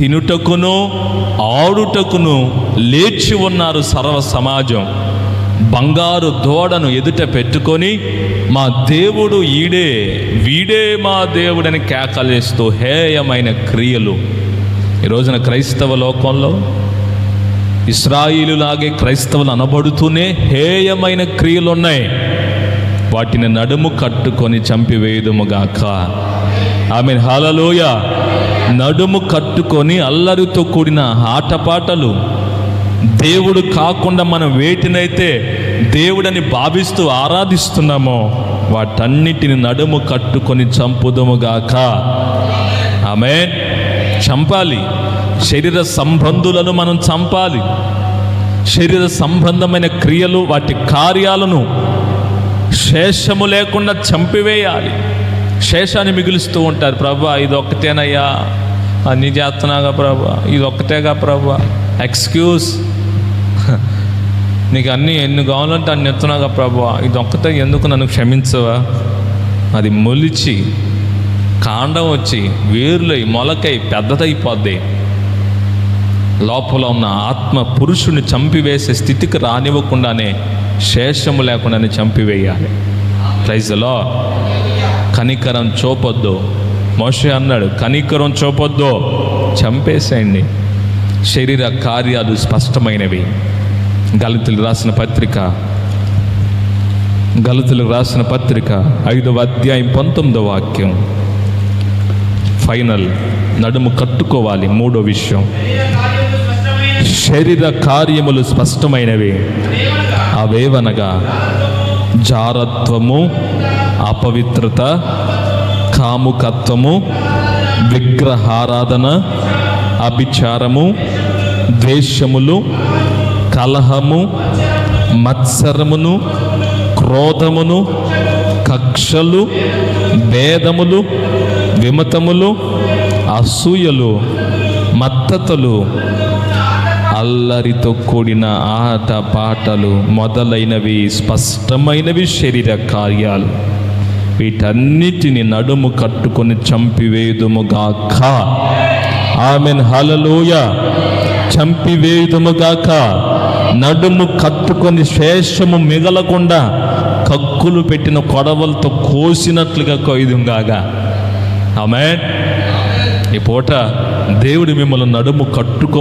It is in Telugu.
తినుటకును ఆడుటకును లేచి ఉన్నారు సర్వ సమాజం. బంగారు దూడను ఎదుట పెట్టుకొని మా దేవుడు ఈడే వీడే మా దేవుడని కేకలేస్తూ హేయమైన క్రియలు. ఈ రోజున క్రైస్తవ లోకంలో ఇస్రాయిలులాగే క్రైస్తవులు అనబడుతూనే హేయమైన క్రియలు ఉన్నాయి వాటిని నడుము కట్టుకొని చంపివేయుదుముగాక. ఆమె హలలోయ. నడుము కట్టుకొని అల్లరితో కూడిన ఆటపాటలు. దేవుడు కాకుండా మనం వేటినైతే దేవుడని భావిస్తూ ఆరాధిస్తున్నామో వాటన్నిటిని నడుము కట్టుకొని చంపుదముగాక ఆమె చంపాలి. శరీర సంబంధులను మనం చంపాలి. శరీర సంబంధమైన క్రియలు వాటి కార్యాలను శేషము లేకుండా చంపివేయాలి. శేషాన్ని మిగులుస్తూ ఉంటారు. ప్రభా ఇది ఒక్కటేనయ్యా. అన్ని చేస్తున్నాగా ప్రభా. ఇది ఒక్కటేగా ప్రభా. ఎక్స్క్యూజ్ నీకు అన్నీ ఎన్ని కావాలంటే అన్ని ఎత్తున్నాగా ప్రభా. ఇది ఒక్కటే ఎందుకు నన్ను క్షమించవా? అది మొలిచి కాండం వచ్చి వేరులై మొలకై పెద్దదైపోద్ది. లోపల ఉన్న ఆత్మ పురుషుని చంపివేసే స్థితికి రానివ్వకుండానే శేషము లేకుండానే చంపివేయాలి. ప్రైజ్లో కనికరం చూపొద్దు. మోషే అన్నాడు కనికరం చూపొద్దు. చంపేసేయండి. శరీర కార్యాలు స్పష్టమైనవి. గలితులు రాసిన పత్రిక. గలితులు రాసిన పత్రిక ఐదవ అధ్యాయం పంతొమ్మిదవ వాక్యం. ఫైనల్ నడుము కట్టుకోవాలి మూడో విషయం. శరీర కార్యములు స్పష్టమైనవి. అవేవనగా? జారత్వము అపవిత్రత కాముకత్వము విగ్రహారాధన అభిచారము ద్వేషములు కలహము మత్సరమును క్రోధమును కక్షలు భేదములు విమతములు అసూయలు మత్తతలు అల్లరితో కూడిన ఆట పాటలు మొదలైనవి స్పష్టమైనవి శరీర కార్యాలు. వీటన్నిటిని నడుము కట్టుకొని చంపివేయుదుముగాక. ఆమెన్ హలలోయ చంపివేయుదుముగాక. నడుము కట్టుకొని శేషము మిగలకుండా కక్కులు పెట్టిన కొడవలతో కోసినట్లుగా కొయ్యుదుగాగా ఆమె ఈ పూట దేవుడు మిమ్మల్ని నడుము కట్టుకో